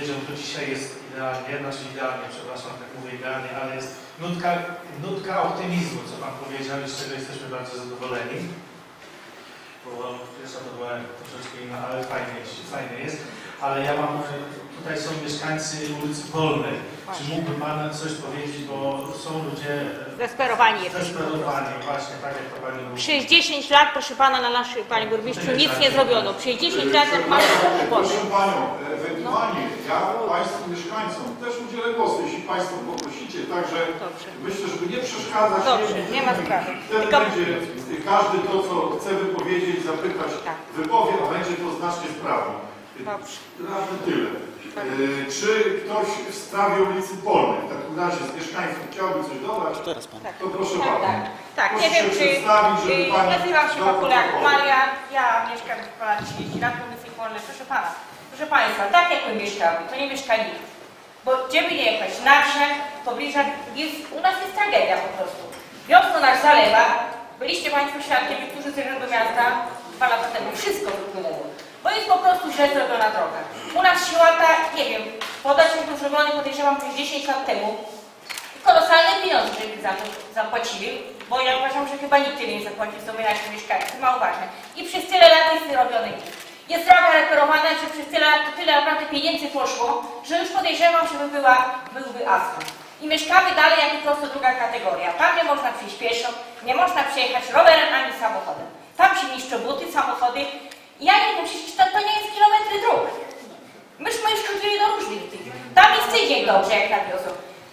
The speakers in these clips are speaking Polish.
powiedział, to dzisiaj jest idealnie, znaczy idealnie, przepraszam, tak mówię idealnie, ale jest nutka, nutka optymizmu, co Pan powiedział i z czego jesteśmy bardzo zadowoleni. Bo pierwsza to była troszeczkę inna, ale fajnie, fajnie jest. Ale ja mam, tutaj są mieszkańcy ulicy Polnej. Czy mógłby Pan coś powiedzieć, bo są ludzie Zdesperowani jesteśmy. zdesperowani, właśnie tak jak to Pani mówi. Przez 10 lat, proszę pana, na naszym, panie burmistrzu, nic nie zrobiono. Przez 10 lat jak mamy Proszę Panią, ewentualnie ja Państwu mieszkańcom też udzielę głosu, jeśli Państwo poprosicie, także Dobrze. myślę, żeby nie przeszkadzać. Dobrze, nie ma sprawy. Wtedy Tylko- będzie każdy to, co chce wypowiedzieć, zapytać, Tak. wypowie, a będzie to znacznie sprawniej. Dobrze. Razy tyle. E, Czy ktoś w sprawie ulicy Polnej, w takim razie z mieszkańców chciałby coś dodać, Tak. to proszę Tak, Pana. tak. Tak, Proszę nie wiem czy... przedstawić, żeby Pani Nazywam się protokół. Maria, ja mieszkam w ponad 30 lat w ulicy Polnej. Proszę pana, proszę państwa, tak jak my mieszkamy, to nie mieszkali. Bo gdzie by nie jechać, na wsiach, w pobliżach, jest, u nas jest tragedia po prostu. Wiosną nas zalewa, byliście państwo świadkiem, niektórzy z Miasta dwa lata temu, wszystko wypłynęło. Bo jest po prostu źle zrobiona droga. U nas się łata, nie wiem, podać mi zrobiony podejrzewam przez 10 lat temu, kolosalne pieniądze, za to zapłacili, bo ja uważam, że chyba nikt nie zapłacił sobie nasi mieszkańcy, mało ważne. I przez tyle lat jest robione nic. Jest droga reperowana, że przez tyle tyle naprawdę pieniędzy poszło, że już podejrzewam, żeby była, byłby asfalt. I mieszkamy dalej jako po prostu druga kategoria. Tam nie można przyjść pieszo, nie można przejechać rowerem ani samochodem. Tam się niszczą buty, samochody. Ja nie wiem, przecież to, to nie jest kilometry dróg. Myśmy już chodzili do różnych tych. Tam jest tydzień dobrze, jak na.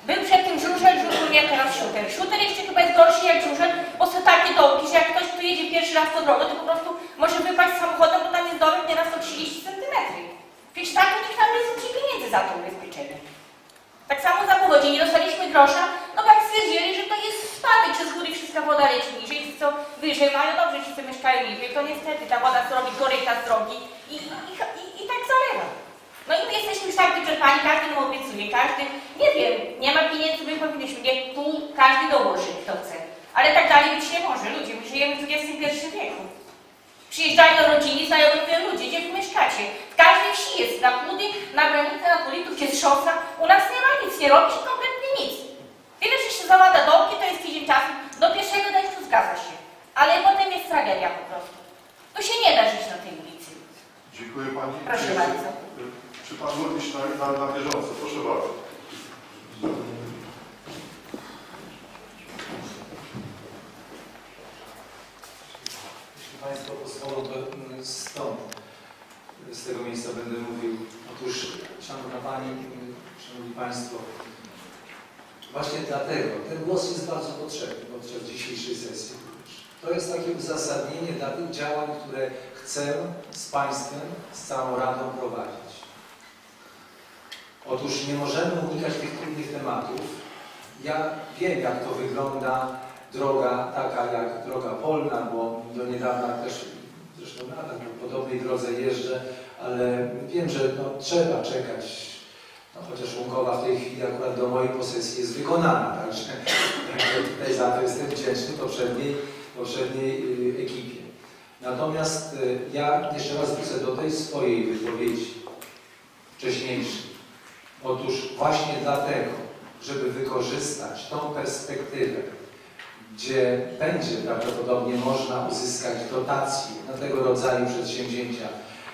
Był przed tym żużel, żużel nie teraz szuter. Szuter jeszcze chyba jest gorszy jak żużel, bo są takie dołki, że jak ktoś tu jedzie pierwszy raz po drogę, to po prostu może wypaść samochodem, bo tam jest dołek nieraz o 30 cm. Przecież tak nikt tam nie zwróci pieniędzy za to ubezpieczenie. Tak samo za powodzie nie dostaliśmy grosza, no bo jak stwierdzili, spadek, że z góry wszystka woda leci niżej, ci co wyżej mają dobrze, ci co mieszkają niżej, to niestety ta woda co robi koryta z drogi i, i, i, i tak zalewa. No i my jesteśmy już tak wyczerpani, każdy nam obiecuje, każdy, nie wiem, nie ma pieniędzy, my powinniśmy, nie, tu każdy dołoży, kto chce. Ale tak dalej być nie może, ludzie, my żyjemy w XXI wieku. Przyjeżdżają rodziny, znają mówią ludzie, gdzie wy mieszkacie. W każdej wsi jest, na Pudy, na granicy, na Politów jest szosa. U nas nie ma nic, nie robi się kompletnie nic. Tyle, że się załada dołki, to jest tydzień czasu, do pierwszego deszczu zgadza się. Ale potem jest tragedia po prostu. Tu się nie da żyć na tej ulicy. Dziękuję Pani. Proszę Czy- bardzo. Czy Pan Burmistrz na, na, na bieżąco? Proszę bardzo. Jeśli Państwo pozwolą, to mm, stąd, z tego miejsca będę mówił. Otóż, Szanowna Pani, mm, Szanowni Państwo, właśnie dlatego ten głos jest bardzo potrzebny podczas dzisiejszej sesji. To jest takie uzasadnienie dla tych działań, które chcę z Państwem, z całą Radą prowadzić. Otóż nie możemy unikać tych trudnych tematów. Ja wiem, jak to wygląda droga taka jak droga polna, bo do niedawna też, zresztą nadal po podobnej drodze jeżdżę, ale wiem, że no, trzeba czekać, no, chociaż Łąkowa w tej chwili akurat do mojej posesji jest wykonana, także, także za to jestem wdzięczny poprzedniej, poprzedniej y, ekipie. Natomiast y, ja jeszcze raz wrócę do tej swojej wypowiedzi wcześniejszej. Otóż właśnie dlatego, żeby wykorzystać tą perspektywę, gdzie będzie prawdopodobnie można uzyskać dotacje na tego rodzaju przedsięwzięcia,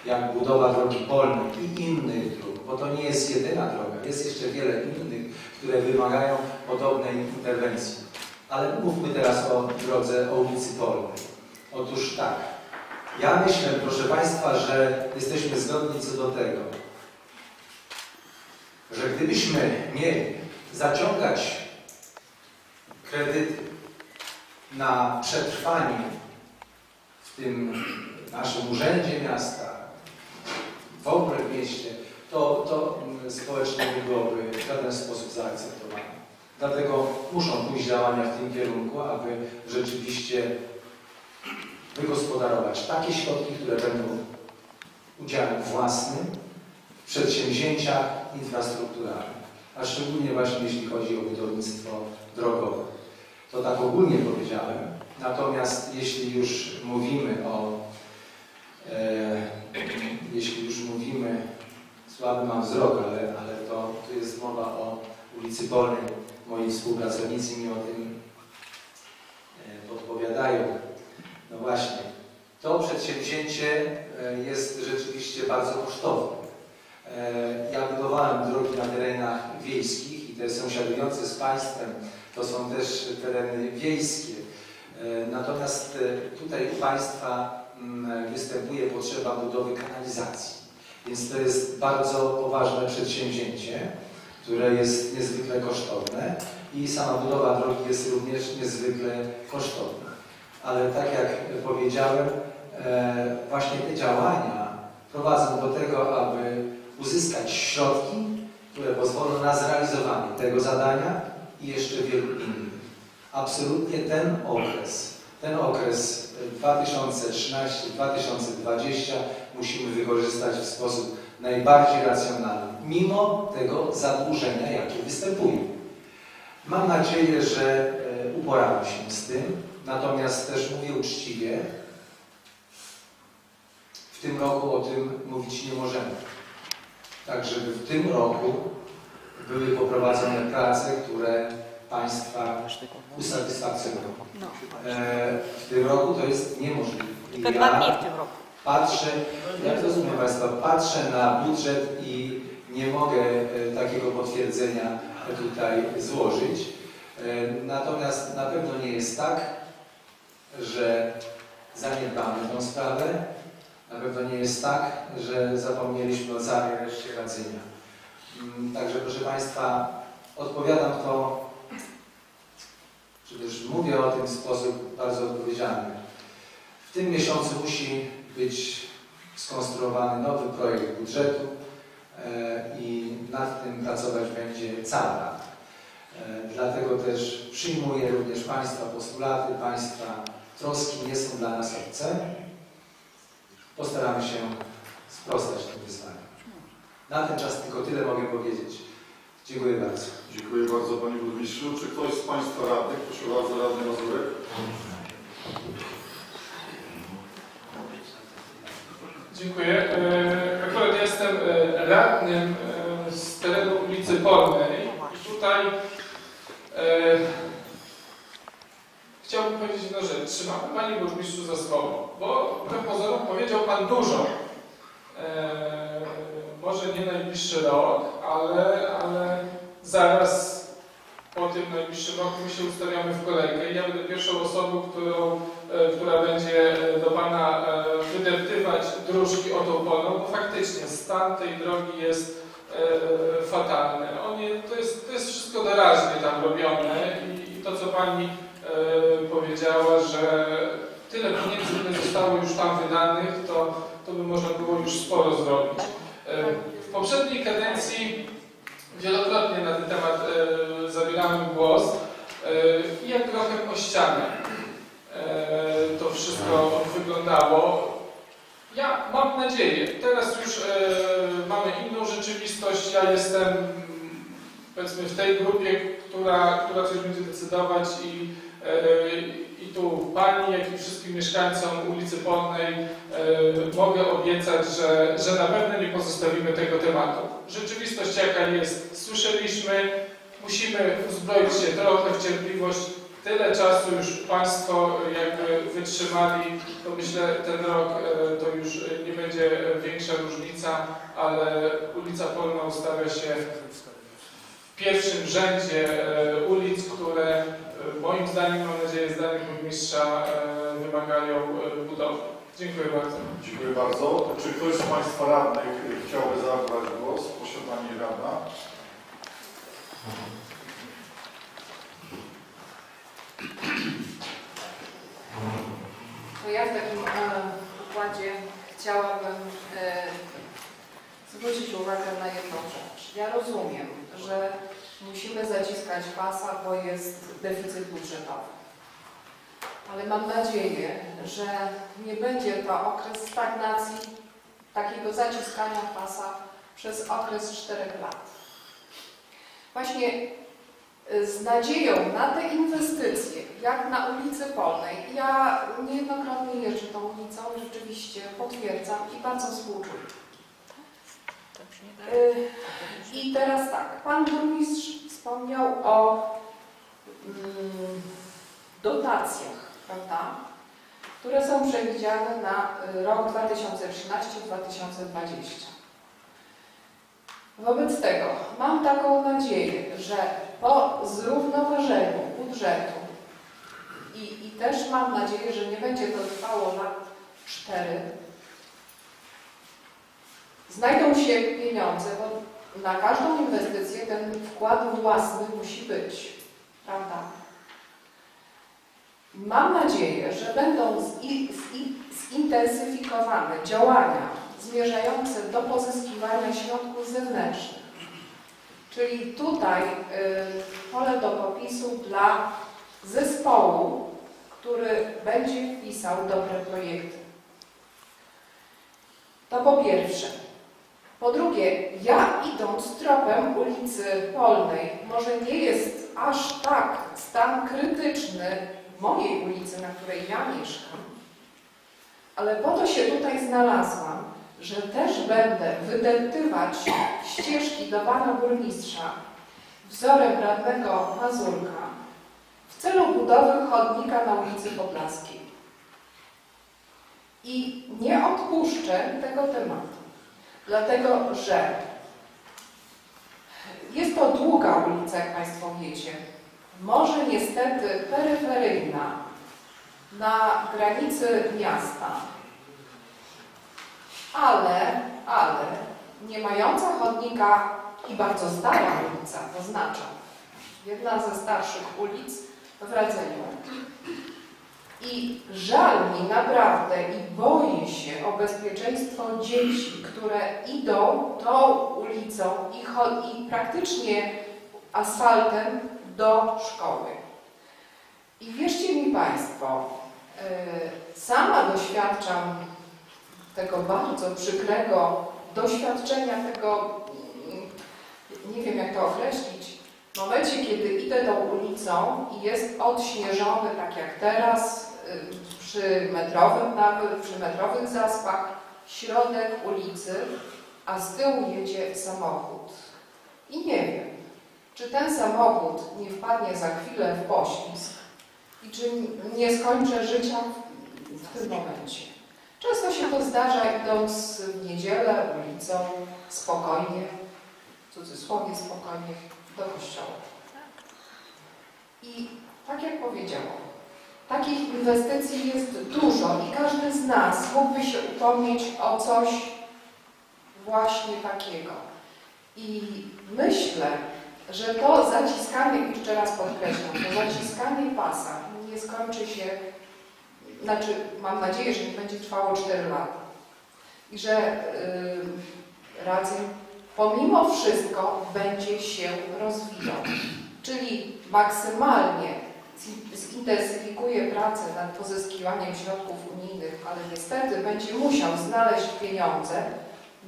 jak budowa drogi polnej i innych dróg, bo to nie jest jedyna droga, jest jeszcze wiele innych, które wymagają podobnej interwencji. Ale mówmy teraz o drodze, o ulicy Polnej. Otóż tak, ja myślę, proszę Państwa, że jesteśmy zgodni co do tego, że gdybyśmy mieli zaciągać kredyty na przetrwanie w tym naszym urzędzie miasta, w ogóle w mieście, to, to społecznie nie byłoby w żaden sposób zaakceptowane. Dlatego muszą pójść działania w tym kierunku, aby rzeczywiście wygospodarować takie środki, które będą udziałem własnym w przedsięwzięciach infrastrukturalnych, a szczególnie właśnie jeśli chodzi o budownictwo drogowe. To tak ogólnie powiedziałem. Natomiast jeśli już mówimy o, e, jeśli już mówimy słaby mam wzrok, ale, ale to, tu jest mowa o ulicy Polnej. Moi współpracownicy mi o tym e, podpowiadają. No właśnie, to przedsięwzięcie e, jest rzeczywiście bardzo kosztowne. E, Ja budowałem drogi na terenach wiejskich i te sąsiadujące z państwem to są też tereny wiejskie. E, Natomiast e, tutaj u Państwa mm, występuje potrzeba budowy kanalizacji. Więc to jest bardzo poważne przedsięwzięcie, które jest niezwykle kosztowne i sama budowa drogi jest również niezwykle kosztowna. Ale tak jak powiedziałem, e, właśnie te działania prowadzą do tego, aby uzyskać środki, które pozwolą na zrealizowanie tego zadania i jeszcze wielu innych. Absolutnie ten okres, ten okres 2013-2020 musimy wykorzystać w sposób najbardziej racjonalny, mimo tego zadłużenia, jakie występuje. Mam nadzieję, że e, uporamy się z tym, natomiast też mówię uczciwie, w tym roku o tym mówić nie możemy. Tak, żeby w tym roku były poprowadzone prace, które Państwa usatysfakcjonują. No. E, w tym roku to jest niemożliwe. Dwa dni Ja w tym roku. patrzę, ja rozumiem Państwa, patrzę na budżet i nie mogę e, takiego potwierdzenia tutaj złożyć. E, Natomiast na pewno nie jest tak, że zaniedbamy tę sprawę. Na pewno nie jest tak, że zapomnieliśmy o całej reszcie radzenia. Mm, Także proszę Państwa, odpowiadam to, czy też mówię o tym w sposób bardzo odpowiedzialny. W tym miesiącu musi być skonstruowany nowy projekt budżetu e, i nad tym pracować będzie cały rada. E, Dlatego też przyjmuję również Państwa postulaty, Państwa troski nie są dla nas obce. Postaramy się sprostać tym wyzwaniom. Na ten czas tylko tyle mogę powiedzieć. Dziękuję bardzo. Dziękuję bardzo Panie Burmistrzu. Czy ktoś z Państwa radnych, proszę bardzo, Radny Mazurek? Dziękuję. E, Akurat jestem e, radnym e, z terenu ulicy Polnej. I tutaj e, chciałbym powiedzieć jedną rzecz. Trzymamy Panie Burmistrzu za słowo, bo pozorom powiedział Pan dużo. E, może nie najbliższy rok, ale, ale zaraz po tym najbliższym roku my się ustawiamy w kolejkę i ja będę pierwszą osobą, którą e, która będzie e, do Pana e, wydeptywać dróżki o tą polną, bo faktycznie stan tej drogi jest fatalny. To, jest, to jest wszystko doraźnie tam robione i, i to, co Pani powiedziała, że tyle pieniędzy, które zostało już tam wydanych, to, to by można było już sporo zrobić. W poprzedniej kadencji wielokrotnie na ten temat e, zabierałem głos e, i jak trochę o ścianę e, to wszystko wyglądało. Ja mam nadzieję, teraz już mamy inną rzeczywistość, ja jestem powiedzmy w tej grupie, która, która coś będzie decydować i tu Pani, jak i wszystkim mieszkańcom ulicy Polnej e, mogę obiecać, że, że na pewno nie pozostawimy tego tematu. Rzeczywistość jaka jest, słyszeliśmy, musimy uzbroić się trochę w cierpliwość, Tyle czasu już Państwo jakby wytrzymali, to myślę ten rok e, to już nie będzie większa różnica, ale ulica Polna ustawia się w pierwszym rzędzie e, ulic, które moim zdaniem, mam nadzieję zdaniem burmistrza e, wymagają e, budowy. Dziękuję bardzo. Dziękuję bardzo. Czy ktoś z Państwa radnych chciałby zabrać głos? Proszę Pani Radna. To ja w takim e, układzie chciałabym e, zwrócić uwagę na jedną rzecz. Ja rozumiem, że musimy zaciskać pasa, bo jest deficyt budżetowy. Ale mam nadzieję, że nie będzie to okres stagnacji, takiego zaciskania pasa przez okres czterech lat. Właśnie z nadzieją na te inwestycje, jak na ulicy Polnej. Ja niejednokrotnie jeżdżę tą ulicą, rzeczywiście potwierdzam i bardzo współczuję. Y, I teraz tak, pan burmistrz wspomniał o mm, dotacjach, prawda? Które są przewidziane na y, rok 2013-2020. Wobec tego mam taką nadzieję, że po zrównoważeniu budżetu i, i też mam nadzieję, że nie będzie to trwało lat 4, znajdą się pieniądze, bo na każdą inwestycję ten wkład własny musi być, prawda? Mam nadzieję, że będą zi- zi- zintensyfikowane działania zmierzające do pozyskiwania środków zewnętrznych. Czyli tutaj y, pole do popisu dla zespołu, który będzie pisał dobre projekty. To po pierwsze. Po drugie, ja idąc tropem ulicy Polnej, może nie jest aż tak stan krytyczny mojej ulicy, na której ja mieszkam, ale po to się tutaj znalazłam, że też będę wydeptywać ścieżki do pana burmistrza wzorem radnego Mazurka w celu budowy chodnika na ulicy Podlaskiej. I nie odpuszczę tego tematu, dlatego że jest to długa ulica, jak Państwo wiecie, może niestety peryferyjna, na granicy miasta, ale, ale nie mająca chodnika i bardzo stara ulica, zaznaczam, jedna ze starszych ulic w Radzeniu. I żal mi naprawdę i boję się o bezpieczeństwo dzieci, które idą tą ulicą i, i praktycznie asfaltem do szkoły. I wierzcie mi Państwo, yy, sama doświadczam tego bardzo przykrego doświadczenia, tego, mm, nie wiem jak to określić, w momencie, kiedy idę tą ulicą i jest odśnieżony, tak jak teraz, y, przy metrowym nawet, przy metrowych zaspach, środek ulicy, a z tyłu jedzie samochód. I nie wiem, czy ten samochód nie wpadnie za chwilę w poślizg i czy nie skończę życia w tym momencie. Często się to zdarza idąc w niedzielę ulicą spokojnie, w cudzysłowie spokojnie, do kościoła. I tak jak powiedziałam, takich inwestycji jest dużo i każdy z nas mógłby się upomnieć o coś właśnie takiego. I myślę, że to zaciskanie, jeszcze raz podkreślam, to zaciskanie pasa nie skończy się, znaczy mam nadzieję, że nie będzie trwało 4 lata. I że yy, pomimo wszystko będzie się rozwijał. Czyli maksymalnie zintensyfikuje pracę nad pozyskiwaniem środków unijnych, ale niestety będzie musiał znaleźć pieniądze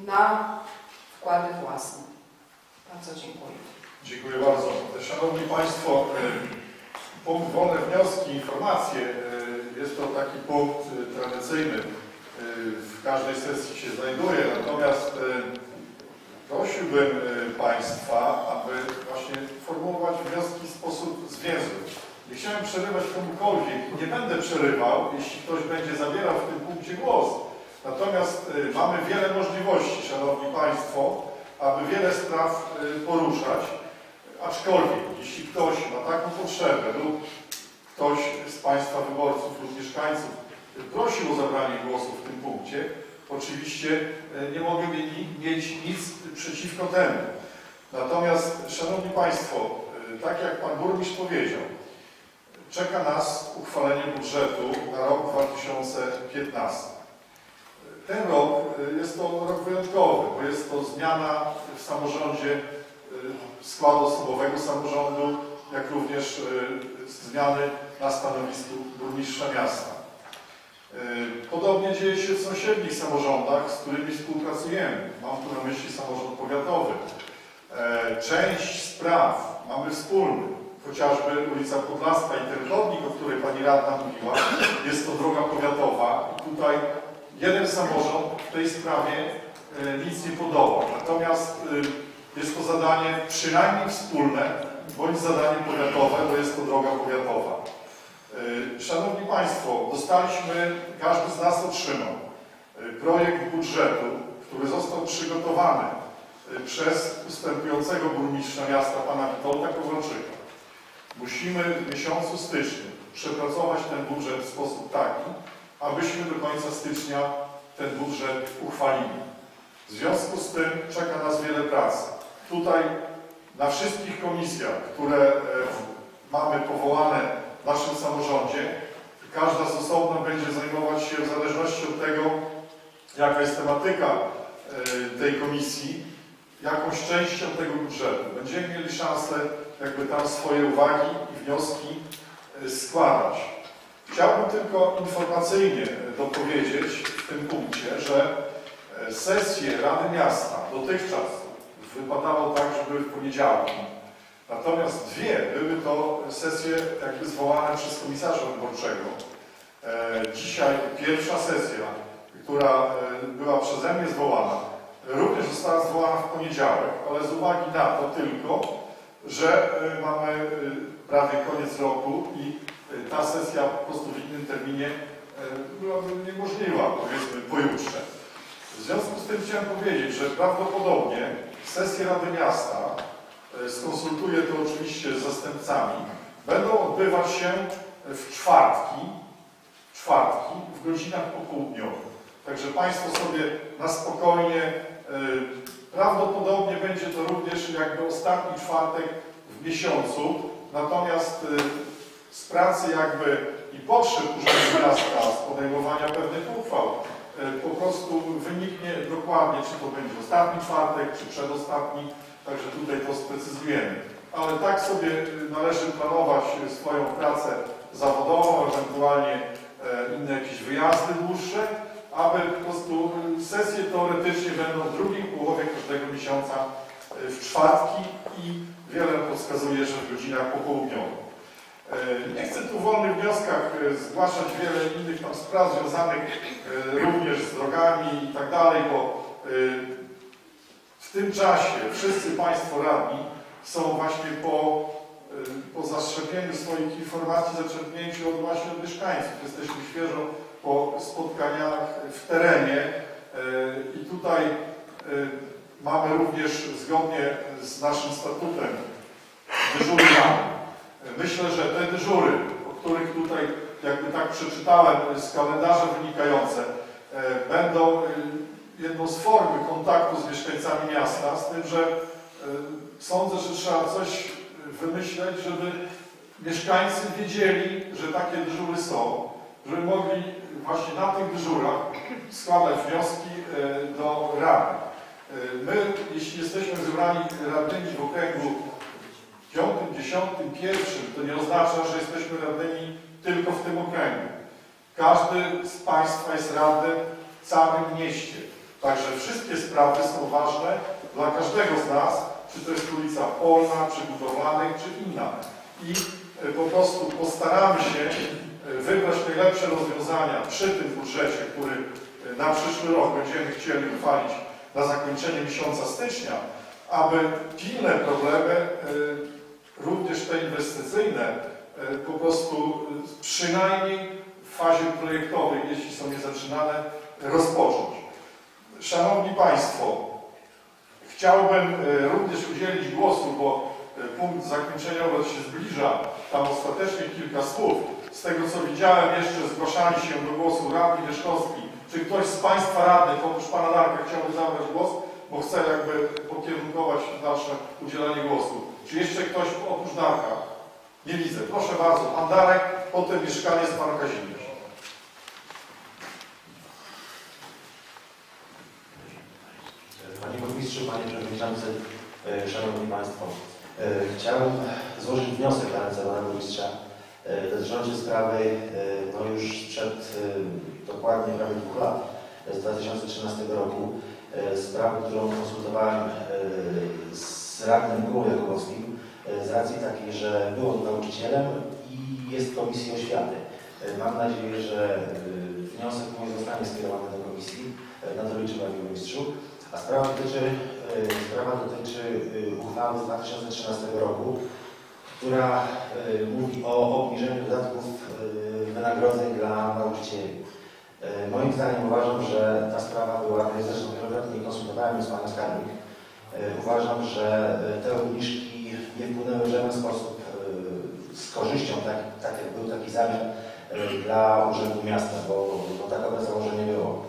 na wkłady własne. Bardzo dziękuję. Dziękuję bardzo. Szanowni Państwo, e, punkt wolne wnioski, informacje. e, Jest to taki punkt e, tradycyjny. W każdej sesji się znajduje. Natomiast prosiłbym Państwa, aby właśnie formułować wnioski w sposób zwięzły. Chciałem przerywać komukolwiek nie będę przerywał, jeśli ktoś będzie zabierał w tym punkcie głos. Natomiast e, mamy wiele możliwości, Szanowni Państwo, aby wiele spraw e, poruszać. Aczkolwiek, jeśli ktoś ma taką potrzebę lub ktoś z Państwa wyborców lub mieszkańców prosił o zabranie głosu w tym punkcie, oczywiście e, nie mogę mieć nic przeciwko temu. Natomiast, Szanowni Państwo, tak jak Pan Burmistrz powiedział, czeka nas uchwalenie budżetu na rok 2015. Ten rok e, jest to rok wyjątkowy, bo jest to zmiana w samorządzie y, składu osobowego samorządu, jak również y, zmiany na stanowisku burmistrza miasta. Y, Podobnie dzieje się w sąsiednich samorządach, z którymi współpracujemy. Mam tu na myśli samorząd powiatowy. E, Część spraw mamy wspólnych, chociażby ulica Podlaska i ten chodnik, o której Pani Radna mówiła, jest to droga powiatowa tutaj jeden samorząd w tej sprawie e, nic nie podoła. Natomiast y, jest to zadanie przynajmniej wspólne, bądź zadanie powiatowe, bo jest to droga powiatowa. Y, Szanowni Państwo, dostaliśmy, każdy z nas otrzymał projekt budżetu, który został przygotowany przez ustępującego burmistrza miasta, pana Witolda Kowalczyka. Musimy w miesiącu styczniu przepracować ten budżet w sposób taki, abyśmy do końca stycznia ten budżet uchwalili. W związku z tym czeka nas wiele pracy. Tutaj na wszystkich komisjach, które e, mamy powołane w naszym samorządzie, każda z osobna będzie zajmować się w zależności od tego, jaka jest tematyka e, tej komisji, jakąś częścią tego budżetu. Będziemy mieli szansę jakby tam swoje uwagi i wnioski e, składać. Chciałbym tylko informacyjnie e, dopowiedzieć w tym punkcie, że e, sesje Rady Miasta dotychczas wypadało tak, że były w poniedziałki. Natomiast dwie były to sesje jakby zwołane przez komisarza wyborczego. Dzisiaj pierwsza sesja, która była przeze mnie zwołana, również została zwołana w poniedziałek, ale z uwagi na to tylko, że e, mamy e, prawie koniec roku i e, ta sesja po prostu w innym terminie byłaby niemożliwa, powiedzmy, pojutrze. W związku z tym chciałem powiedzieć, że prawdopodobnie sesje Rady Miasta, skonsultuję to oczywiście z zastępcami, będą odbywać się w czwartki, czwartki w godzinach popołudniowych. Także Państwo sobie na spokojnie, prawdopodobnie będzie to również jakby ostatni czwartek w miesiącu, natomiast e, z pracy jakby i potrzeb Urzędu Miasta, z podejmowania pewnych uchwał, e, po prostu wyniknie dokładnie, czy to będzie ostatni czwartek, czy przedostatni, także tutaj to sprecyzujemy. Ale tak sobie e, należy planować swoją pracę zawodową, ewentualnie e, inne jakieś wyjazdy dłuższe, aby po prostu sesje teoretycznie będą w drugiej połowie każdego miesiąca e, w czwartki i wiele podskazuje, że w godzinach popołudniowych. E, Nie chcę tu w wolnych wnioskach e, zgłaszać wiele innych tam spraw związanych również z drogami i tak dalej, bo w tym czasie wszyscy Państwo radni są właśnie po, po zaszczepieniu swoich informacji, zaczerpnięciu od właśnie od mieszkańców. Jesteśmy świeżo po spotkaniach w terenie e, i tutaj e, mamy również zgodnie z naszym statutem dyżury mamy. Myślę, że te dyżury, o których tutaj jakby tak przeczytałem z kalendarza wynikające, e, będą e, jedną z formy kontaktu z mieszkańcami miasta, z tym, że e, sądzę, że trzeba coś wymyśleć, żeby mieszkańcy wiedzieli, że takie dyżury są, żeby mogli właśnie na tych dyżurach składać wnioski e, do rady. E, My, jeśli jesteśmy zebrani radnymi w okręgu piątym, dziesiątym, pierwszym, to nie oznacza, że jesteśmy radnymi tylko w tym okręgu. Każdy z Państwa jest radnym w całym mieście. Także wszystkie sprawy są ważne dla każdego z nas, czy to jest ulica Polna, czy Budowlanych, czy inna. I e, po prostu postaramy się wybrać najlepsze rozwiązania przy tym budżecie, który na przyszły rok będziemy chcieli uchwalić na zakończenie miesiąca stycznia, aby pilne problemy e, również te inwestycyjne, e, po prostu przynajmniej w fazie projektowej, jeśli są niezaczynane, rozpocząć. Szanowni Państwo, chciałbym e, również udzielić głosu, bo punkt zakończenia obrad się zbliża, tam ostatecznie kilka słów. Z tego co widziałem, jeszcze zgłaszali się do głosu radni Leszkowski. Czy ktoś z Państwa radnych, oprócz Pana Darka, chciałby zabrać głos? Bo chcę jakby pokierunkować dalsze udzielanie głosu. Czy jeszcze ktoś oprócz Darka? Nie widzę. Proszę bardzo, Pan Darek, potem mieszkanie z Panem Kazimierz. Panie Burmistrzu, Panie Przewodniczący, e, Szanowni Państwo. e, Chciałem złożyć wniosek na ręce Pana Burmistrza dotyczący sprawy e, no już sprzed e, dokładnie prawie dwóch lat, e, z 2013 roku. e, Sprawy, którą konsultowałem e, z radnym Górą Jakubowskim e, z racji takiej, że był on nauczycielem i jest Komisji Oświaty. E, Mam nadzieję, że e, wniosek mój zostanie skierowany do Komisji. E, Na to Panie Burmistrzu. A sprawa dotyczy, e, sprawa dotyczy uchwały z 2013 roku, która y, mówi o obniżeniu dodatków y, wynagrodzeń dla nauczycieli. Y, Moim zdaniem uważam, że ta sprawa była, zresztą wielokrotnie konsultowałem z panem skarbnik, uważam, że te obniżki nie wpłynęły w żaden sposób z korzyścią, tak, tak jak był taki zamiar dla Urzędu Miasta, bo, bo takowe założenie było.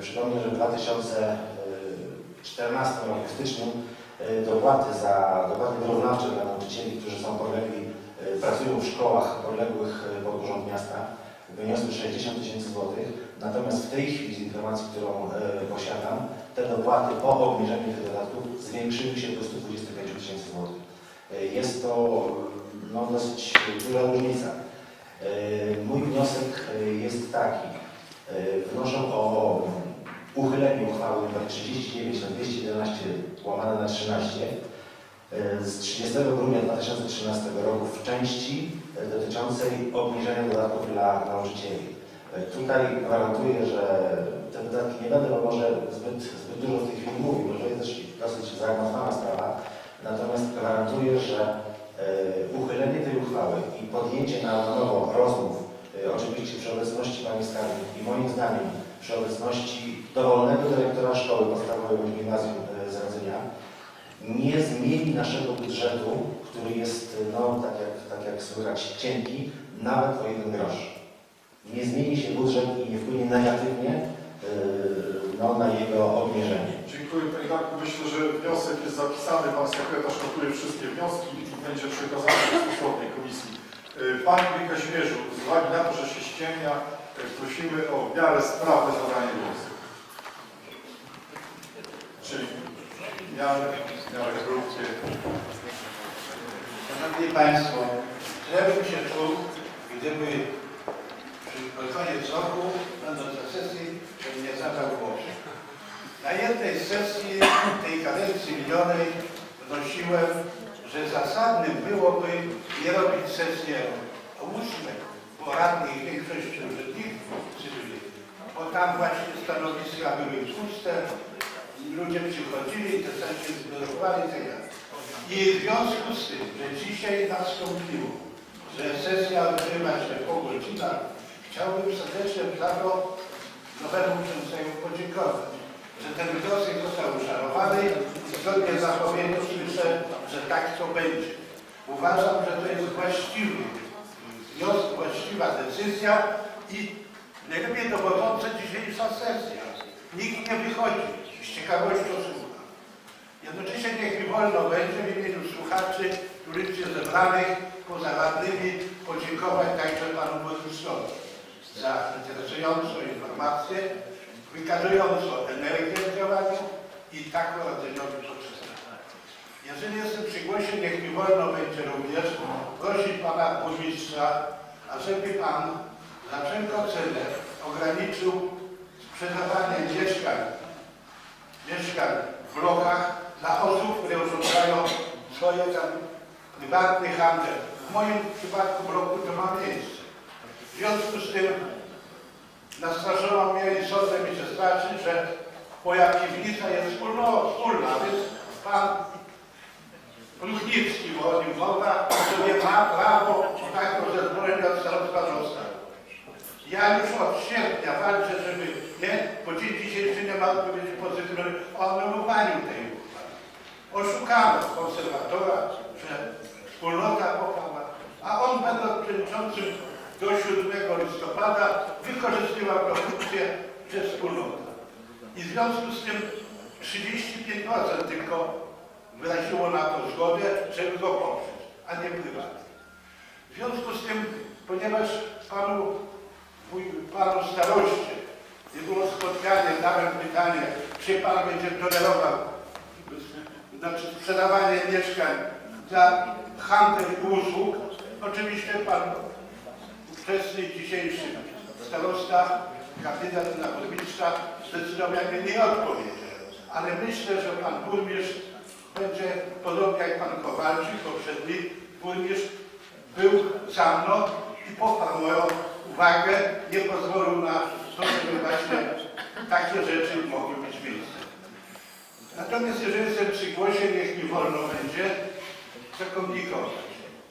Przypomnę, że w 2014 roku w styczniu dopłaty za dopłaty wyrównawcze dla nauczycieli, którzy są podlegli, y, pracują w szkołach podległych y, pod Urząd Miasta, wyniosły 60 tysięcy złotych. Natomiast w tej chwili, z informacji, którą posiadam, te dopłaty po obniżeniu tych dodatków zwiększyły się do 125 tysięcy złotych. Jest to no, dosyć duża różnica. Mój wniosek jest taki. Wnoszę o uchylenie uchwały nr 39 na 211 łamane na 13 y, z 30 grudnia 2013 roku w części y, dotyczącej obniżenia dodatków dla nauczycieli. Y, Tutaj gwarantuję, że te dodatki nie będę może zbyt, zbyt dużo w tej chwili mówił, bo to jest też dosyć zaawansowana sprawa. Natomiast gwarantuję, że uchylenie tej uchwały i podjęcie na nowo rozmów, oczywiście przy obecności pani skarbnik i moim zdaniem przy obecności dowolnego dyrektora szkoły podstawowej bądź gimnazjum y, z nie zmieni naszego budżetu, który jest, no tak jak, tak jak słychać, cienki, nawet o jeden grosz. Nie zmieni się budżet i nie wpłynie negatywnie yy, no, na jego obniżenie. Dziękuję Panie Darku. Myślę, że wniosek jest zapisany. Pan sekretarz notuje wszystkie wnioski i będzie przekazany do komisji. Panie Kazimierzu, z uwagi na to, że się ściemnia, prosimy o w miarę sprawne zabranie głosu. Czyli w miarę, w krótkie. Szanowni Państwo, ja się czuł, gdyby przy koniec roku, będąc na sesji, bym nie zabrał głosu. Na jednej sesji tej kadencji minionej wnosiłem, że zasadnym byłoby nie robić sesji o ósmej, bo radnych większości urzędników bo tam właśnie stanowiska były puste, ludzie przychodzili, te sesje zbudowali tak dalej. I w związku z tym, że dzisiaj nastąpiło, że sesja odbywa się po godzinach, chciałbym serdecznie za to nowemu przewodniczącemu podziękować, że ten wniosek został uszanowany i zgodnie z zapowiedzią słyszę, że tak to będzie. Uważam, że to jest właściwy wniosek, właściwa decyzja i najlepiej dowodząca dzisiejsza sesja. Nikt nie wychodzi, z ciekawością słucha. Jednocześnie niech mi wolno będzie w imieniu słuchaczy, których się zebranych poza radnymi podziękować także panu burmistrzowi za interesującą informację, wykazującą energię w działaniu i tak radzeniowi potrzebne. Jeżeli jestem przy głosie, niech mi wolno będzie również prosić pana burmistrza, ażeby pan za wszelką cenę ograniczył sprzedawanie mieszkań mieszkań w blokach dla osób, które urządzają swoje tam prywatny handel. W moim przypadku bloku to ma miejsce. W związku z tym nastraszono mnie i sądzę mi się straszy, że moja piwnica jest wspólno, wspólna, więc pan O nim mowa, sobie ma prawo taką zezwolenie od starostwa dostać. Ja już od sierpnia walczę, żeby nie, po dzień dzisiejszy nie ma odpowiedzi pozytywnej o anulowaniu tej uchwały. Oszukano konserwatora, że wspólnota pochwała, a on będąc przewodniczącym do 7 listopada wykorzystywał produkcję przez wspólnotę. I w związku z tym 35% tylko wyraziło na to zgodę, żeby go poprzeć, a nie prywatnie. W związku z tym, ponieważ panu panu staroście nie było spotkanie, dałem pytanie, czy pan będzie tolerował znaczy sprzedawanie mieszkań za handel usług. Oczywiście pan ówczesny dzisiejszy starosta, kandydat na burmistrza zdecydowanie nie odpowiedział. Ale myślę, że pan burmistrz będzie, podobnie jak pan Kowalczyk, poprzedni burmistrz, był za mną i poparł moją uwagę, nie pozwolił na to, żeby właśnie takie rzeczy mogły mieć miejsce. Natomiast jeżeli jestem przy głosie, niech mi wolno będzie zakomunikować.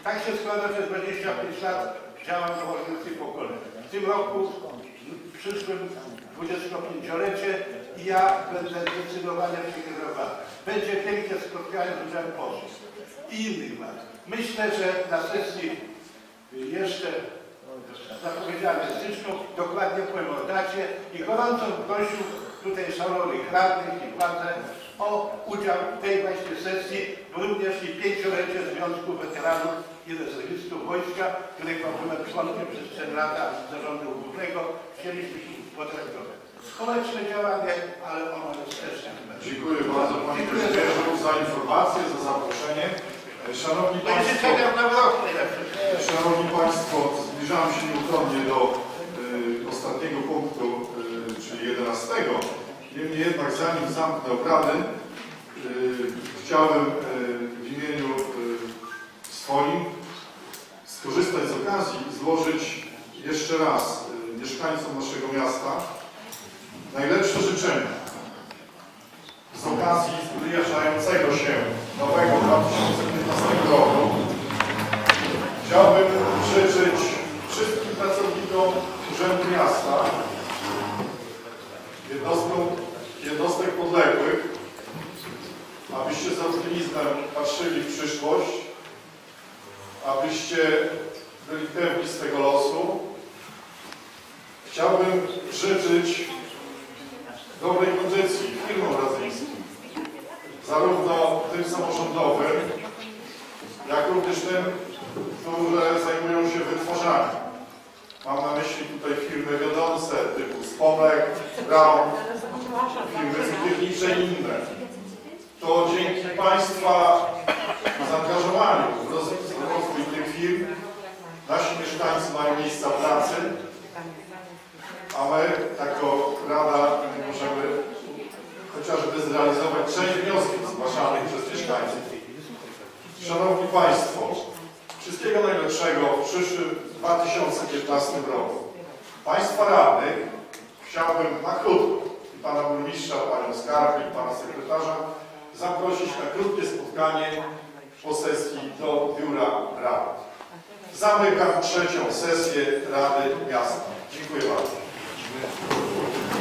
Tak się składa, że 25 lat działam w organizacji pokoleń. W tym roku, w przyszłym 25-lecie i ja będę zdecydowanie przekierowany. Będzie piękne spotkanie z udziałem posłów i innych was. Myślę, że na sesji jeszcze zapowiedziane w styczniu, dokładnie powiem o dacie i gorąco prosił tutaj szanownych radnych i władze o udział w tej właśnie sesji, również i pięciolecie Związku Weteranów i Rezerwistów Wojska, którego byłem członkiem przez 4 lata zarządu głównego. Chcieliśmy się potraktować. Społeczne działanie, ale ono jest też. Dziękuję bardzo Panie Prezydencie za informację, za zaproszenie. Szanowni Państwo. Szanowni Państwo, zbliżamy się nieuchronnie do y, ostatniego punktu, y, czyli 11. Niemniej jednak zanim zamknę obrady, y, chciałem y, w imieniu y, swoim skorzystać z okazji i złożyć jeszcze raz y, mieszkańcom naszego miasta najlepsze życzenia z okazji zbliżającego się nowego 2015 roku. Chciałbym życzyć wszystkim pracownikom Urzędu Miasta, jednostkom, jednostek podległych, abyście z optymizmem patrzyli w przyszłość, abyście byli pewni swego losu. Chciałbym życzyć dobrej kondycji firmom radzyńskim, zarówno tym samorządowym, jak również tym, które zajmują się wytwarzaniem. Mam na myśli tutaj firmy wiodące typu Spomlek, Brown, firmy cukiernicze i inne. To dzięki Państwa zaangażowaniu w rozwój tych firm nasi mieszkańcy mają miejsca pracy, a my jako Rada możemy chociażby zrealizować część wniosków zgłaszanych przez mieszkańców. Szanowni Państwo, wszystkiego najlepszego w przyszłym 2015 roku. Państwa radnych chciałbym na krótko i Pana Burmistrza, Panią Skarbnik, Pana Sekretarza zaprosić na krótkie spotkanie po sesji do Biura Rady. Zamykam trzecią sesję Rady Miasta. Dziękuję bardzo. どうぞ。